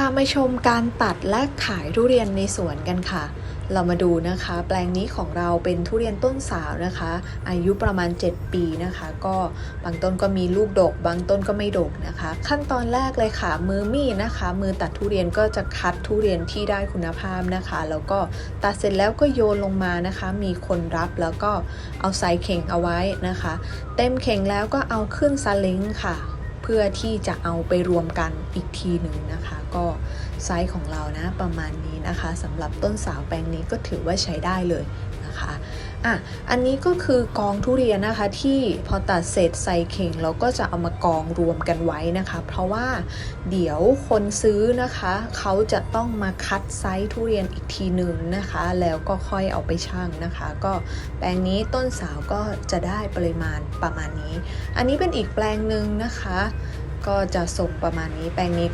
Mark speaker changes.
Speaker 1: พามาชมการตัดและขายทุเรียนในสวนกันค่ะ เรามาดูนะคะ แปลงนี้ของเราเป็นทุเรียนต้นสาวนะคะ อายุประมาณ 7 ปีนะคะ ก็บางต้นก็มีลูกดก บางต้นก็ไม่ดกนะคะ ขั้นตอนแรกเลยค่ะ มือมีดนะคะ มือตัดทุเรียนก็จะคัดทุเรียนที่ได้คุณภาพนะคะ แล้วก็ตัดเสร็จแล้วก็โยนลงมานะคะ มีคนรับแล้วก็เอาใส่เข่งเอาไว้นะคะ เต็มเข่งแล้วก็เอาขึ้นซาเล้งค่ะ พื่อที่จะเอาไปรวมกันอีกทีหนึ่งนะคะ ก็ไซส์ของเรานะประมาณนี้นะคะสำหรับต้นสาวแปลงนี้ก็ถือว่าใช้ได้เลยนะคะ อะอันนี้ก็คือกองทุเรียนนะคะที่พอตัดเสร็จใส่เข่งเราก็จะเอามากองรวมกันไว้นะคะ เพราะว่าเดี๋ยวคนซื้อนะคะ เขาจะต้องมาคัดไซส์ทุเรียนอีกทีหนึ่งนะคะ แล้วก็ค่อยเอาไปชั่งนะคะ ก็แปลงนี้ต้นสาวก็จะได้ปริมาณประมาณนี้ อันนี้เป็นอีกแปลงหนึ่งนะคะ ก็จะส่งประมาณนี้แปลงนี้